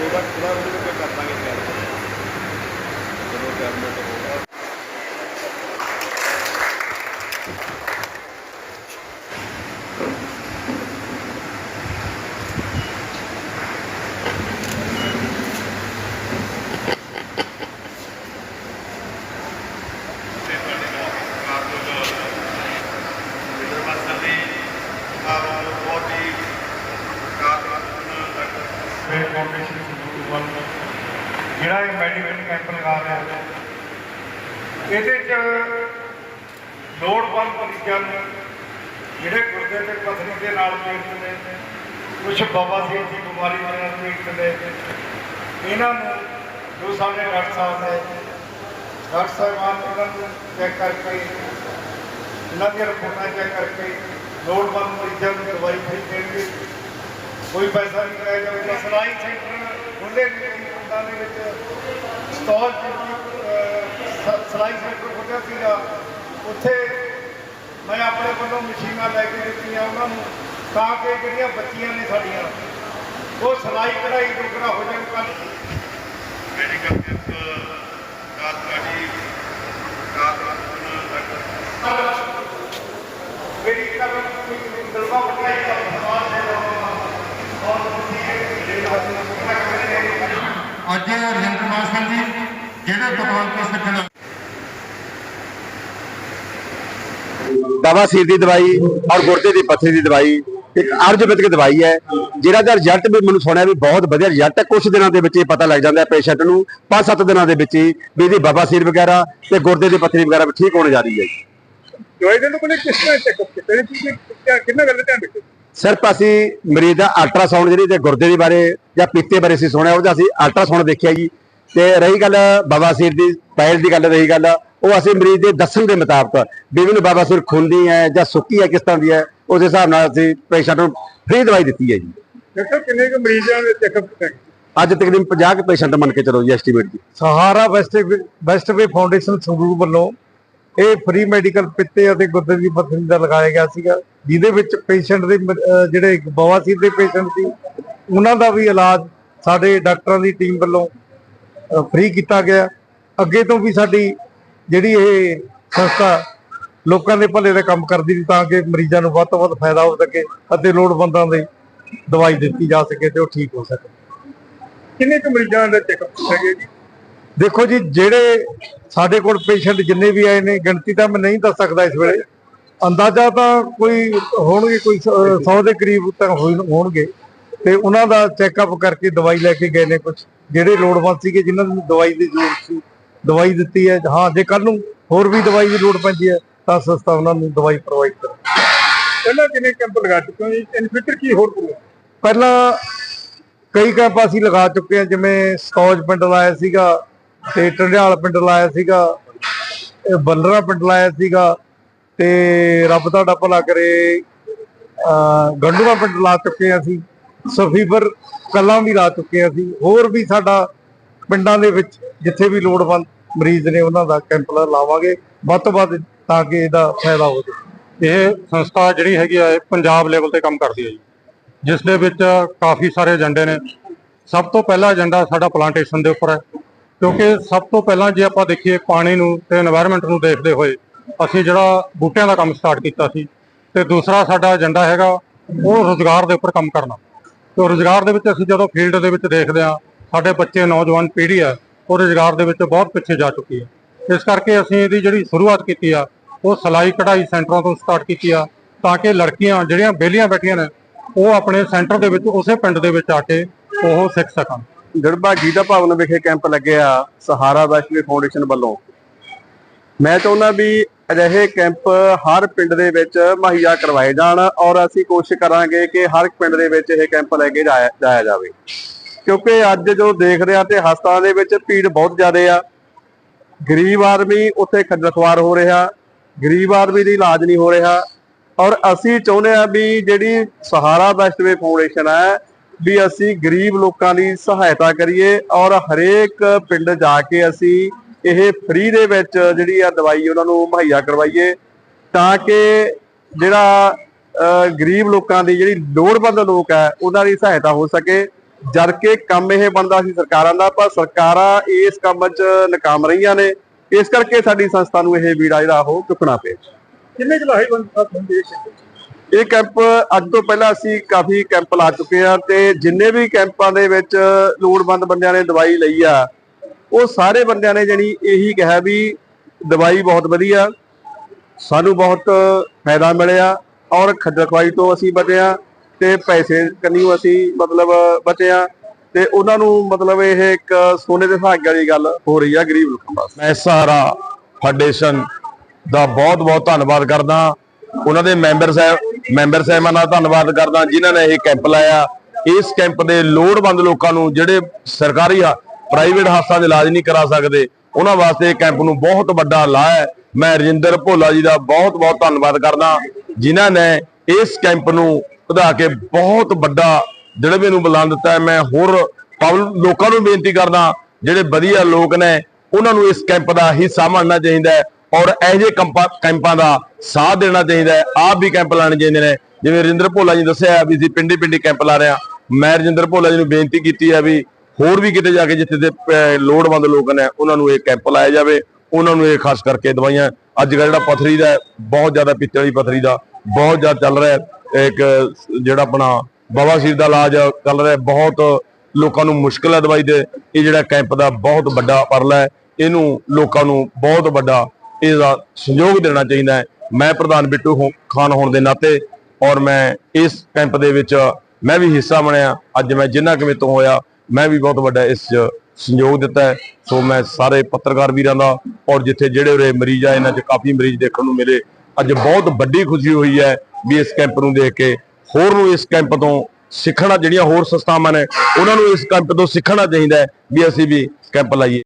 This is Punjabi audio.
ਉਹਦਾ ਥੋੜਾ ਉਹਦੇ ਵਿੱਚ ਕਰ ਦਾਂਗੇ ਤਿਆਰ। ਜਦੋਂ ਕੈਬਨਿਟ ਹੋਊਗਾ। ਫੇਰ ਫਾਊਂਡੇਸ਼ਨ ਜਿਹੜਾ ਇਹ ਮੈਡੀਕਲ ਕੈਂਪ ਲਗਾ ਰਿਹਾ ਹੈ, ਇਹਦੇ ਚ ਲੋੜਵੰਦ ਮਰੀਜ਼ਾਂ ਨੂੰ, ਜਿਹੜੇ ਗੁਰਦੇ ਤੇ ਪਥਰੀ ਦੇ ਨਾਲ ਪੀੜਤ ਨੇ ਕੁਝ ਬਵਾਸੀਰ ਦੀ ਬਿਮਾਰੀ ਦੇ ਨਾਲ ਪੀੜਤ ਨੇ ਇਹਨਾਂ ਨੂੰ ਜੋ ਸਾਡੇ ਡਾਕਟਰ ਸਾਹਿਬ ਨੇ, ਡਾਕਟਰ ਸਾਹਿਬਾਨ ਇਹਨਾਂ ਨੂੰ ਚੈੱਕ ਕਰਕੇ, ਇਹਨਾਂ ਦੀਆਂ ਰਿਪੋਰਟਾਂ ਚੈੱਕ ਕਰਕੇ ਲੋੜਵੰਦ ਮਰੀਜ਼ਾਂ ਨੂੰ ਦਵਾਈ ਫਰੀ ਦੇਣਗੇ। ਕੋਈ ਪੈਸਾ ਨਹੀਂ ਕਰਾਇਆ ਜਾਊਗਾ ਸਲਾਈ ਸੈਂਟਰ ਖੁੱਲੇ ਨੇ ਪਿੰਡਾਂ ਦੇ ਵਿੱਚ ਸਟਾਲ ਸਲਾਈ ਸੈਂਟਰ ਖੁੱਲਿਆ ਸੀਗਾ। ਉੱਥੇ ਮੈਂ ਆਪਣੇ ਵੱਲੋਂ ਮਸ਼ੀਨਾਂ ਲੈ ਕੇ ਦਿੱਤੀਆਂ ਉਹਨਾਂ ਨੂੰ ਤਾਂ ਕਿ ਜਿਹੜੀਆਂ ਬੱਚੀਆਂ ਨੇ ਸਾਡੀਆਂ ਉਹ ਸਲਾਈ ਕਢਾਈ ਜੋਗਰਾ ਹੋ ਜਾਣ ਕੱਲ ਮੈਡੀਕਲ ਕੈਂਪ ਕਾਰਵਾਈ ਮੇਰੀ ਕਰਨ ਕੋਈ ਦਲਵਾ ਬਣਾਈ ਦਾ ਦੇ ਲੋਕਾਂ ਔਰ ਅੱਜ ਲਿੰਕ ਮਾਸਟਰ ਜੀ ਜਿਹੜੇ ਪਤਵੰਤ ਤੋਂ ਸਿੱਖਣ ਦਵਾ ਸਿਰ ਦੀ ਦਵਾਈ ਔਰ ਗੁਰਦੇ ਦੀ ਪੱਥਰੀ ਦੀ ਦਵਾਈ ਇੱਕ ਆਯੁਰਵੈਦਿਕ ਦਵਾਈ ਹੈ ਜਿਹੜਾ ਦਾ ਰਿਜ਼ਲਟ ਵੀ ਮੈਨੂੰ ਸੁਣਿਆ ਵੀ ਬਹੁਤ ਵਧੀਆ ਰਿਜ਼ਲਟ ਹੈ। ਕੁਝ ਦਿਨਾਂ ਦੇ ਵਿੱਚ ਹੀ ਪਤਾ ਲੱਗ ਜਾਂਦਾ ਹੈ ਪੇਸ਼ੈਂਟ ਨੂੰ 5-7 ਦਿਨਾਂ ਦੇ ਵਿੱਚ ਹੀ ਵੀ ਇਹਦੀ ਬਵਾਸੀਰ ਵਗੈਰਾ ਤੇ ਗੁਰਦੇ ਦੀ ਪੱਥਰੀ ਵਗੈਰਾ ਵੀ ਠੀਕ ਹੋਣ ਜਾ ਰਹੀ ਹੈ ਜੀ। ਦਵਾਈ ਦੇ ਕੋਲ ਕਿਸ ਤਰ੍ਹਾਂ ਚੈੱਕਅਪ ਕੀਤਾ ਇਹ ਕਿੰਨਾ ਗੱਲ ਧਿਆਨ ਰੱਖੋ ਸਿਰਫ ਅਸੀਂ ਮਰੀਜ਼ ਦਾ ਅਲਟਰਾਸਾਊਂਡ ਜਿਹੜੀ ਤੇ ਗੁਰਦੇ ਦੇ ਬਾਰੇ ਜਾਂ ਪਿੱਤੇ ਬਾਰੇ ਅਸੀਂ ਸੁਣਿਆ ਉਹਦਾ ਅਸੀਂ ਅਲਟਰਾਸਾਊਂਡ ਦੇਖਿਆ ਜੀ। ਤੇ ਰਹੀ ਗੱਲ ਬਵਾਸੀਰ ਦੀ ਪਾਇਲ ਦੀ ਗੱਲ ਰਹੀ ਗੱਲ ਉਹ ਅਸੀਂ ਮਰੀਜ਼ ਦੇ ਦੱਸਣ ਦੇ ਮੁਤਾਬਕ ਵੀ ਮੈਨੂੰ ਬਵਾਸੀਰ ਖੁੰਦੀ ਹੈ ਜਾਂ ਸੁੱਕੀ ਹੈ ਕਿਸ ਤਰ੍ਹਾਂ ਦੀ ਹੈ ਉਸ ਹਿਸਾਬ ਨਾਲ ਅਸੀਂ ਪੇਸ਼ੈਂਟ ਨੂੰ ਫ੍ਰੀ ਦਵਾਈ ਦਿੱਤੀ ਹੈ ਜੀ। ਡਾਕਟਰ ਕਿੰਨੇ ਕੁ ਮਰੀਜ਼ਾਂ ਦੇ ਚੈੱਕਅਪ ਕੀਤਾ ਅੱਜ ਤਕਰੀਬਨ 50 ਕੁ ਪੇਸ਼ੈਂਟ ਮੰਨ ਕੇ ਚਲੋ ਜੀ ਐਸਟੀਮੇਟ ਜੀ। ਸਹਾਰਾ ਵੈਸਟ ਵੈਸਟਵੇ ਫਾਊਂਡੇਸ਼ਨ ਸੰਗਰੂਰ ਵੱਲੋਂ ਇਹ ਫ੍ਰੀ ਮੈਡੀਕਲ ਪਿੱਤੇ ਅਤੇ ਗੁਰਦੇ ਦੀ ਪੱਥਰੀ ਦਾ ਲਗਾਇਆ ਗਿਆ ਸੀਗਾ, ਜਿਹਦੇ ਵਿੱਚ ਪੇਸ਼ੈਂਟ ਦੇ ਜਿਹੜੇ ਬਵਾਸੀਰ ਦੇ ਪੇਸ਼ੈਂਟ ਸੀ, ਉਹਨਾਂ ਦਾ ਵੀ ਇਲਾਜ ਸਾਡੇ ਡਾਕਟਰਾਂ ਦੀ ਟੀਮ ਵੱਲੋਂ ਫ੍ਰੀ ਕੀਤਾ ਗਿਆ। ਅੱਗੇ ਤੋਂ ਵੀ ਸਾਡੀ ਜਿਹੜੀ ਇਹ ਸੰਸਥਾ ਲੋਕਾਂ ਦੇ ਭਲੇ ਦਾ ਕੰਮ ਕਰਦੀ ਸੀ, ਤਾਂ ਕਿ ਮਰੀਜ਼ਾਂ ਨੂੰ ਵੱਧ ਤੋਂ ਵੱਧ ਫਾਇਦਾ ਹੋ ਸਕੇ ਅਤੇ ਲੋੜਵੰਦਾਂ ਦੀ ਦਵਾਈ ਦਿੱਤੀ ਜਾ ਸਕੇ ਤੇ ਉਹ ਠੀਕ ਹੋ ਸਕੇ। ਕਿੰਨੇ ਕੁ ਮਰੀਜ਼ਾਂ ਦਾ ਚੈੱਕਅਪ ਹੈਗੇ ਜੀ? ਦੇਖੋ ਜੀ ਜਿਹੜੇ ਸਾਡੇ ਕੋਲ ਪੇਸ਼ੈਂਟ ਜਿੰਨੇ ਵੀ ਆਏ ਨੇ ਗਿਣਤੀ ਤਾਂ ਮੈਂ ਨਹੀਂ ਦੱਸ ਸਕਦਾ ਇਸ ਵੇਲੇ। ਅੰਦਾਜ਼ਾ ਤਾਂ ਕੋਈ ਹੋਣਗੇ ਕੋਈ 100 ਦੇ ਕਰੀਬ ਤਾਂ ਹੋਣਗੇ। ਤੇ ਉਹਨਾਂ ਦਾ ਚੈੱਕਅਪ ਕਰਕੇ ਦਵਾਈ ਲੈ ਕੇ ਗਏ ਨੇ ਕੁਝ ਜਿਹੜੇ ਲੋੜਵੰਦ ਸੀਗੇ ਜਿਨ੍ਹਾਂ ਨੂੰ ਦਵਾਈ ਦੀ ਜ਼ਰੂਰਤ ਸੀ ਦਵਾਈ ਦਿੱਤੀ ਹੈ। ਹਾਂ ਜੇ ਕੱਲ ਨੂੰ ਹੋਰ ਵੀ ਦਵਾਈ ਦੀ ਲੋੜ ਪੈਂਦੀ ਹੈ ਤਾਂ ਸੰਸਥਾ ਉਹਨਾਂ ਨੂੰ ਦਵਾਈ ਪ੍ਰੋਵਾਈਡ ਕਰੇ। ਪਹਿਲਾਂ ਕਿੰਨੇ ਕੈਂਪ ਲਗਾ ਚੁੱਕੇ ਹੋ ਜੀ? ਇਨ ਫਿਊਚਰ ਕੀ ਹੋਰ ਪਹਿਲਾਂ ਕਈ ਕੈਂਪ ਅਸੀਂ ਲਗਾ ਚੁੱਕੇ ਹਾਂ ਜਿਵੇਂ ਸਤੌਜ ਪਿੰਡ ਲਾਇਆ ਸੀਗਾ ਤੇ ਟੰਡਿਆਲ ਪਿੰਡ ਲਾਇਆ ਸੀਗਾ, ਇਹ ਬੱਲਰਾ ਪਿੰਡ ਲਾਇਆ ਸੀਗਾ, ਤੇ ਰੱਬ ਤੁਹਾਡਾ ਭਲਾ ਕਰੇ, ਅਹ, ਗੰਡੂਆ ਪਿੰਡ ਲਾ ਚੁੱਕੇ ਹਾਂ ਅਸੀਂ ਸਫੀਬਰ ਕੱਲਾਂ ਵੀ ਲਾ ਚੁੱਕੇ ਹਾਂ ਅਸੀਂ, ਹੋਰ ਵੀ ਸਾਡਾ ਪਿੰਡਾਂ ਦੇ ਵਿੱਚ ਜਿੱਥੇ ਵੀ ਲੋੜਵੰਦ ਮਰੀਜ਼ ਨੇ ਉਹਨਾਂ ਦਾ ਕੈਂਪ ਲਾਵਾਂਗੇ, ਵੱਧ ਤੋਂ ਵੱਧ ਤਾਂ ਕਿ ਇਹਦਾ ਫਾਇਦਾ ਹੋ ਜਾਵੇ ਇਹ ਸੰਸਥਾ ਜਿਹੜੀ ਹੈਗੀ ਆ, ਇਹ ਪੰਜਾਬ ਲੈਵਲ ਤੇ ਕੰਮ ਕਰਦੀ ਹੈ ਜੀ, ਜਿਸ ਦੇ ਵਿੱਚ ਕਾਫੀ ਸਾਰੇ ਏਜੰਡੇ ਨੇ। ਸਭ ਤੋਂ ਪਹਿਲਾ ਏਜੰਡਾ ਸਾਡਾ ਪਲਾਂਟੇਸ਼ਨ ਦੇ ਉੱਪਰ ਹੈ। ਕਿਉਂਕਿ ਸਭ ਤੋਂ ਪਹਿਲਾਂ ਜੇ ਆਪਾਂ ਦੇਖੀਏ ਪਾਣੀ ਨੂੰ ਤੇ এনवायरमेंट ਨੂੰ ਦੇਖਦੇ ਹੋਏ, ਅਸੀਂ ਜਿਹੜਾ ਬੂਟਿਆਂ ਦਾ ਕੰਮ ਸਟਾਰਟ ਕੀਤਾ ਸੀ। ਤੇ ਦੂਸਰਾ ਸਾਡਾ ਏਜੰਡਾ ਹੈਗਾ ਉਹ ਰੋਜ਼ਗਾਰ ਦੇ ਉੱਪਰ ਕੰਮ ਕਰਨਾ। ਤੇ ਰੋਜ਼ਗਾਰ ਦੇ ਵਿੱਚ ਅਸੀਂ ਜਦੋਂ ਫੀਲਡ ਦੇ ਵਿੱਚ ਦੇਖਦੇ ਆ ਸਾਡੇ ਬੱਚੇ, ਨੌਜਵਾਨ ਪੀੜ੍ਹੀ ਆ, ਉਹ ਰੋਜ਼ਗਾਰ ਦੇ ਵਿੱਚ ਬਹੁਤ ਪਿੱਛੇ ਜਾ ਚੁੱਕੀ ਹੈ ਇਸ ਕਰਕੇ ਅਸੀਂ ਇਹਦੀ ਜਿਹੜੀ ਸ਼ੁਰੂਆਤ ਕੀਤੀ ਆ, ਉਹ ਸਲਾਈ ਕਢਾਈ ਸੈਂਟਰਾਂ ਤੋਂ ਸਟਾਰਟ ਕੀਤੀ ਆ, ਤਾਂ ਕਿ ਲੜਕੀਆਂ ਜਿਹੜੀਆਂ ਬੇਲੀਆਂ ਬੈਠੀਆਂ ਨੇ, ਉਹ ਆਪਣੇ ਸੈਂਟਰ ਦੇ ਵਿੱਚ, ਉਸੇ ਪਿੰਡ ਦੇ ਵਿੱਚ ਆ ਕੇ ਉਹ ਸਿੱਖ ਸਕਣ। ਗੜਬਾ ਗੀਤਾ ਭਵਨ ਵਿਖੇ ਕੈਂਪ ਲੱਗਿਆ ਸਹਾਰਾ ਵੈਸ਼ਨਵੀ ਫਾਊਂਡੇਸ਼ਨ ਵੱਲੋਂ। ਮੈਂ ਚਾਹੁੰਦਾ ਵੀ ਅਜਿਹੇ ਕੈਂਪ ਹਰ ਪਿੰਡ ਦੇ ਵਿੱਚ ਮੁਹੱਈਆ ਕਰਵਾਏ ਜਾਣ ਔਰ ਅਸੀਂ ਕੋਸ਼ਿਸ਼ ਕਰਾਂਗੇ ਕਿ ਹਰ ਪਿੰਡ ਦੇ ਵਿੱਚ ਇਹ ਕੈਂਪ ਲੈ ਕੇ ਜਾਇਆ ਜਾਇਆ ਜਾਵੇ। ਕਿਉਂਕਿ ਅੱਜ ਜੋ ਦੇਖ ਰਿਹਾ ਤੇ ਹਸਪਤਾਲਾਂ ਦੇ ਵਿੱਚ ਭੀੜ ਬਹੁਤ ਜ਼ਿਆਦਾ ਆ। ਗਰੀਬ ਆਦਮੀ ਉੱਥੇ ਖੱਜਲ ਖੁਆਰ ਹੋ ਰਿਹਾ, ਗਰੀਬ ਆਦਮੀ ਦੀ ਇਲਾਜ ਨਹੀਂ ਹੋ ਰਿਹਾ। ਔਰ ਅਸੀਂ ਚਾਹੁੰਦੇ ਆ ਵੀ ਜਿਹੜੀ ਸਹਾਰਾ ਵੈਸਟਵੇ ਫਾਊਂਡੇਸ਼ਨ ਹੈ ਵੀ ਅਸੀਂ ਗਰੀਬ ਲੋਕਾਂ ਦੀ ਸਹਾਇਤਾ ਕਰੀਏ ਔਰ ਹਰੇਕ ਪਿੰਡ ਜਾ ਕੇ ਅਸੀਂ ਇਹ ਫ੍ਰੀ ਦੇ ਵਿੱਚ ਜਿਹੜੀ ਆ ਦਵਾਈ ਉਹਨਾਂ ਨੂੰ ਮੁਹੱਈਆ ਕਰਵਾਈਏ ਤਾਂ ਕਿ ਜਿਹੜਾ ਗਰੀਬ ਲੋਕਾਂ ਦੀ ਜਿਹੜੀ ਲੋੜਵੰਦ ਲੋਕ ਹੈ ਉਹਨਾਂ ਦੀ ਸਹਾਇਤਾ ਹੋ ਸਕੇ। ਜਦ ਕਿ ਕੰਮ ਇਹ ਬਣਦਾ ਸੀ ਸਰਕਾਰਾਂ ਦਾ, ਪਰ ਸਰਕਾਰਾਂ ਇਸ ਕੰਮ 'ਚ ਨਾਕਾਮ ਰਹੀਆਂ ਨੇ। ਇਸ ਕਰਕੇ ਸਾਡੀ ਸੰਸਥਾ ਨੂੰ ਇਹ ਬੀੜਾ ਜਿਹੜਾ ਉਹ ਚੁੱਕਣਾ ਪਿਆ। ਕਿੰਨੇ ਚਲਾਈ ਬੰਦੇ ਇਹ ਕੈਂਪ ਅੱਜ ਤੋਂ ਪਹਿਲਾਂ ਅਸੀਂ ਕਾਫੀ ਕੈਂਪ ਲਾ ਚੁੱਕੇ ਆ ਤੇ ਜਿੰਨੇ ਵੀ ਕੈਂਪਾਂ ਦੇ ਵਿੱਚ ਲੋੜਵੰਦ ਬੰਦਿਆਂ ਨੇ ਦਵਾਈ ਲਈ ਆ, ਉਹ ਸਾਰੇ ਬੰਦਿਆਂ ਨੇ ਜਿਹੜੀ ਇਹੀ ਕਿਹਾ ਵੀ ਦਵਾਈ ਬਹੁਤ ਵਧੀਆ, ਸਾਨੂੰ ਬਹੁਤ ਫਾਇਦਾ ਮਿਲਿਆ ਔਰ ਖੱਜਲ ਖਵਾਈ ਤੋਂ ਅਸੀਂ ਬਚਿਆ ਤੇ ਪੈਸੇ ਕੰਨਿਓ ਅਸੀਂ ਮਤਲਬ ਬਚਿਆ ਤੇ ਉਹਨਾਂ ਨੂੰ ਮਤਲਬ ਇਹ ਇੱਕ ਸੋਨੇ ਦੇ ਸੁਹਾਗੇ ਵਾਲੀ ਗੱਲ ਹੋ ਰਹੀ ਆ ਗਰੀਬ ਲੋਕਾਂ ਵਾਸਤੇ। ਮੈਂ ਸਹਾਰਾ ਫਾਊਂਡੇਸ਼ਨ ਦਾ ਬਹੁਤ ਬਹੁਤ ਧੰਨਵਾਦ ਕਰਦਾ। ਉਹਨਾਂ ਦੇ ਮੈਂਬਰ ਸਾਹਿਬ ਮੈਂਬਰ ਸਾਹਿਬਾਨਾਂ ਦਾ ਧੰਨਵਾਦ ਕਰਦਾ, ਜਿਨ੍ਹਾਂ ਨੇ ਇਹ ਕੈਂਪ ਲਾਇਆ। ਇਸ ਕੈਂਪ ਦੇ ਲੋੜਵੰਦ ਲੋਕਾਂ ਨੂੰ ਜਿਹੜੇ ਸਰਕਾਰੀ ਪ੍ਰਾਈਵੇਟ ਹਸਪਤਾਲਾਂ 'ਚ ਇਲਾਜ ਨਹੀਂ ਕਰਾ ਸਕਦੇ, ਉਹਨਾਂ ਵਾਸਤੇ ਇਹ ਕੈਂਪ ਨੂੰ ਬਹੁਤ ਵੱਡਾ ਲਾਹਾ ਹੈ ਮੈਂ ਰਜਿੰਦਰ ਭੋਲਾ ਜੀ ਦਾ ਬਹੁਤ ਬਹੁਤ ਧੰਨਵਾਦ ਕਰਦਾ, ਜਿਨ੍ਹਾਂ ਨੇ ਇਸ ਕੈਂਪ ਨੂੰ ਵਧਾ ਕੇ ਬਹੁਤ ਵੱਡਾ ਦਿੜਵੇ ਨੂੰ ਬੁਲੰਦ ਦਿੱਤਾ ਹੈ। ਮੈਂ ਹੋਰ ਪਬਲਿਕ ਲੋਕਾਂ ਨੂੰ ਬੇਨਤੀ ਕਰਦਾ, ਜਿਹੜੇ ਵਧੀਆ ਲੋਕ ਨੇ, ਉਹਨਾਂ ਨੂੰ ਇਸ ਕੈਂਪ ਦਾ ਹਿੱਸਾ ਬਣਨਾ ਚਾਹੀਦਾ ਹੈ। ਔਰ ਇਹੋ ਜਿਹੇ ਕੰਪਾਂ, ਕੈਂਪਾਂ ਦਾ ਸਾਥ ਦੇਣਾ ਚਾਹੀਦਾ ਹੈ, ਆਪ ਵੀ ਕੈਂਪ ਲਾਣੇ ਚਾਹੀਦੇ ਨੇ। ਜਿਵੇਂ ਰਜਿੰਦਰ ਭੋਲਾ ਜੀ ਨੇ ਦੱਸਿਆ ਵੀ ਅਸੀਂ ਪਿੰਡੇ ਪਿੰਡੀ ਕੈਂਪ ਲਾ ਰਹੇ ਹਾਂ। ਮੈਂ ਰਜਿੰਦਰ ਭੋਲਾ ਜੀ ਨੂੰ ਬੇਨਤੀ ਕੀਤੀ ਹੈ ਵੀ ਹੋਰ ਵੀ ਕਿਤੇ ਜਾ ਕੇ ਜਿੱਥੇ ਦੇ ਲੋੜਵੰਦ ਲੋਕ ਨੇ, ਉਹਨਾਂ ਨੂੰ ਇਹ ਕੈਂਪ ਲਾਇਆ ਜਾਵੇ। ਉਹਨਾਂ ਨੂੰ ਇਹ ਖਾਸ ਕਰਕੇ ਦਵਾਈਆਂ। ਅੱਜ ਕੱਲ੍ਹ ਜਿਹੜਾ ਪਥਰੀ ਦਾ ਬਹੁਤ ਜ਼ਿਆਦਾ ਪਿੱਤਲ ਦੀ ਪਥਰੀ ਦਾ, ਬਹੁਤ ਜ਼ਿਆਦਾ ਚੱਲ ਰਿਹਾ ਇੱਕ ਜਿਹੜਾ ਆਪਣਾ ਬਵਾਸੀਰ ਦਾ ਇਲਾਜ ਚੱਲ ਰਿਹਾ ਬਹੁਤ ਲੋਕਾਂ ਨੂੰ ਮੁਸ਼ਕਲ ਹੈ ਦਵਾਈ ਦੇ। ਇਹ ਜਿਹੜਾ ਕੈਂਪ ਦਾ ਬਹੁਤ ਵੱਡਾ ਪਰਲਾ ਹੈ, ਇਹਨੂੰ ਲੋਕਾਂ ਨੂੰ ਬਹੁਤ ਵੱਡਾ ਇਹਦਾ ਸਹਿਯੋਗ ਦੇਣਾ ਚਾਹੀਦਾ ਹੈ। ਮੈਂ ਪ੍ਰਧਾਨ ਬਿੱਟੂ ਹੋ- ਖਾਨ ਹੋਣ ਦੇ ਨਾਤੇ ਔਰ ਮੈਂ ਇਸ ਕੈਂਪ ਦੇ ਵਿੱਚ ਮੈਂ ਵੀ ਹਿੱਸਾ ਬਣਿਆ। ਅੱਜ ਮੈਂ ਜਿੰਨਾ ਕੁ ਮੇਰੇ ਤੋਂ ਹੋਇਆ, ਮੈਂ ਵੀ ਬਹੁਤ ਵੱਡਾ ਇਸ 'ਚ ਸਹਿਯੋਗ ਦਿੱਤਾ ਸੋ ਮੈਂ ਸਾਰੇ ਪੱਤਰਕਾਰ ਵੀਰਾਂ ਦਾ ਔਰ ਜਿੱਥੇ ਜਿਹੜੇ ਉਰੇ ਮਰੀਜ਼ ਆ ਇਹਨਾਂ 'ਚ ਕਾਫੀ ਮਰੀਜ਼ ਦੇਖਣ ਨੂੰ ਮਿਲੇ। ਅੱਜ ਬਹੁਤ ਵੱਡੀ ਖੁਸ਼ੀ ਹੋਈ ਹੈ ਵੀ ਇਸ ਕੈਂਪ ਨੂੰ ਦੇਖ ਕੇ ਹੋਰ ਨੂੰ ਇਸ ਕੈਂਪ ਤੋਂ ਸਿੱਖਣਾ, ਜਿਹੜੀਆਂ ਹੋਰ ਸੰਸਥਾਵਾਂ ਨੇ, ਉਹਨਾਂ ਨੂੰ ਇਸ ਕੈਂਪ ਤੋਂ ਸਿੱਖਣਾ ਚਾਹੀਦਾ ਵੀ ਅਸੀਂ ਵੀ ਕੈਂਪ ਲਾਈਏ।